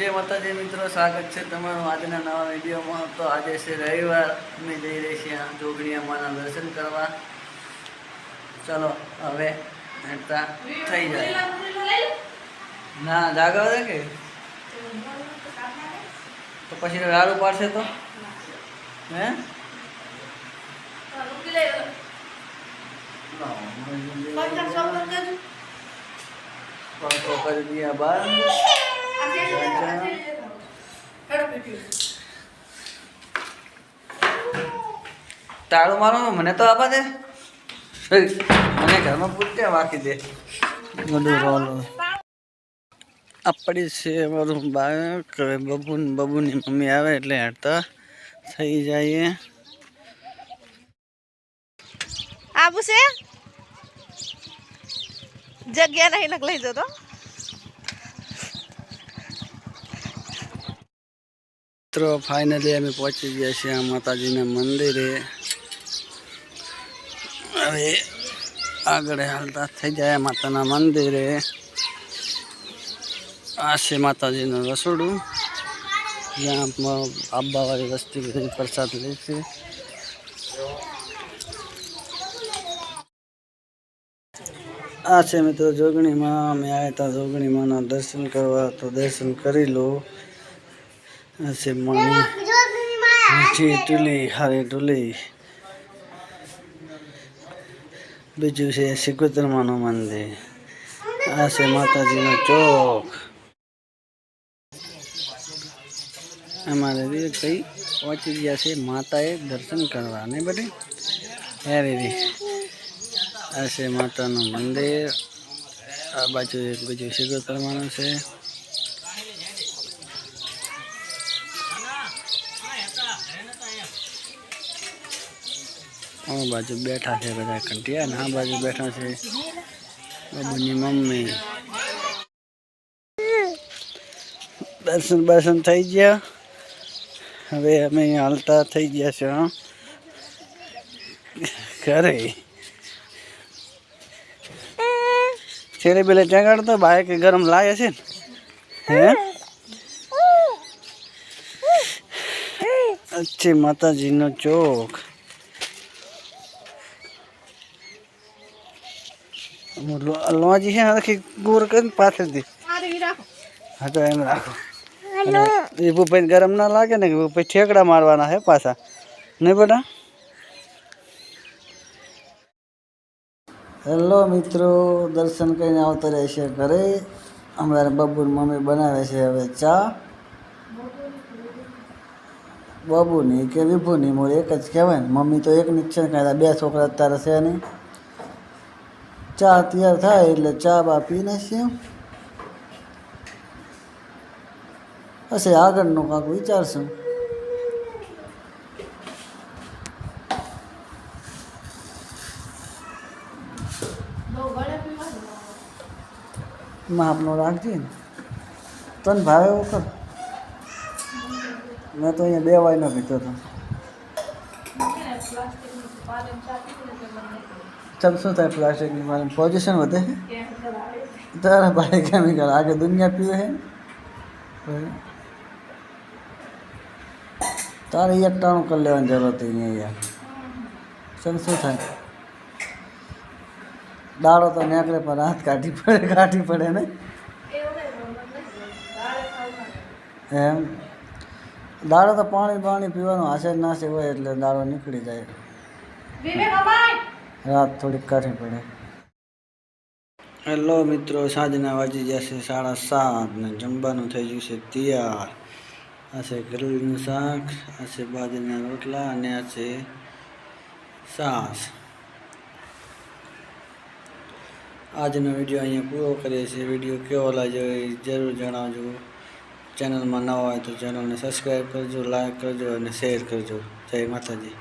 જય માતાજી મિત્રો સ્વાગત છે તમારું આજના નવા વિડીયોમાં. તો આજે છે રવિવાર. અમે જઈ રહી છીએ જોગણીયામાના દર્શન કરવા. ચલો હવે હેઠતા થઈ જાય. ના જાગો છે કે? તો પછી રાડું પાડશે તો? હે? પંખો કરી દિયા બાર. તાળું મારો મને તો આપા દે. મને ઘરમાં પૂછતે વાકી દે. બધું રોલો. આપણી છે મારું બાળક. હવે બબુ બબુની મમ્મી આવે એટલે હેડતા થઈ જાય આબુ છે? જગ્યા નહીં નક લઈ જતો. મિત્રો ફાઇનલી અમે પહોંચી ગયા છીએ આ માતાજીના મંદિરે. હવે આગળ હાલતા થઈ જાય માતાના મંદિરે. આ છે માતાજીનું રસોડું. જ્યાં આંબાવાળી વસ્તી બધી પ્રસાદ લે છે. આ છે મિત્રો જોગણીમાં. અમે આવ્યા હતા જોગણીમાંના દર્શન કરવા, તો દર્શન કરી લો. આ মানে ટુલી હારી ટુલી બીજું છે સિકોતરમાનું મંદિર આ છે માતાજીનો ચોક અમારે કઈ પહોંચી ગયા છે માતાએ દર્શન કરવા નહીં બધી હેરી આ છે માતાનું મંદિર આ બાજુ એક બીજું સિકોતરમાનું છે આ બાજુ બેઠા છે બધા કંટિયા અને આ બાજુ બેઠા છે બાબુની મમ્મી. દર્શન બર્શન થઈ ગયા. હવે અમે હાલતા થઈ ગયા છે ઘરે. છેલ્લે પેલે ત્યાં તો બાઈક ગરમ લાગે છે ને? હે? અચ્છી માતાજીનો ચોક. લોજી છે આખી ગોર કરીને પાથરી દે. હા તો એમ રાખો. એ ભૂપાઈ ગરમ ના લાગે ને કે ભૂપાઈ ઠેકડા મારવાના છે પાછા. નહીં બેટા? હેલો મિત્રો દર્શન કરીને આવતા રહેશે ઘરે. અમારા બબુ મમ્મી બનાવે છે હવે ચા. બબુની કે વિભુની મોર એક જ કહેવાય ને. મમ્મી તો એકની જ છે ને કાંઈ બે છોકરા અત્યારે છે નહીં. ચા તૈયાર થાય એટલે ચા બા પી નાખીએ. પછી આગળનું કાંક વિચારશું. માપનો રાખજે ને. તને ભાવે એવું કર. મેં તો અહીંયા બે વાયનો પીતો હતો ચમ શું થાય પ્લાસ્ટિકની મારે પોઝિશન વધે તારા ભાઈ કેમિકલ આગે દુનિયા પીવે છે તારે એક ટાણું કરી લેવાની જરૂર હતી અહીંયા યાર ચમ શું થાય દાડો તો નીકળે પણ હાથ કાઢી પડે કાઢી પડે ને એમ દાડો તો પાણી પાણી પીવાનું આશે નાશે હોય એટલે દાડો નીકળી જાય. રાત થોડીક કાઢી પડે. હેલો મિત્રો સાંજના વાજી જશે સાડા સાત ને જમવાનું થઈ ગયું છે તૈયાર. આ છે ગરેલીનું શાક આ છે બાજરીના રોટલા અને આ છે સાસ. આજનો વીડિયો અહીંયા પૂરો કરીએ છીએ. વીડિયો કેવો લાગ્યો એ જરૂર જણાવજો. ચેનલમાં નવા હોય તો ચેનલને સબસ્ક્રાઈબ કરજો લાઈક કરજો અને શેર કરજો. જય માતાજી.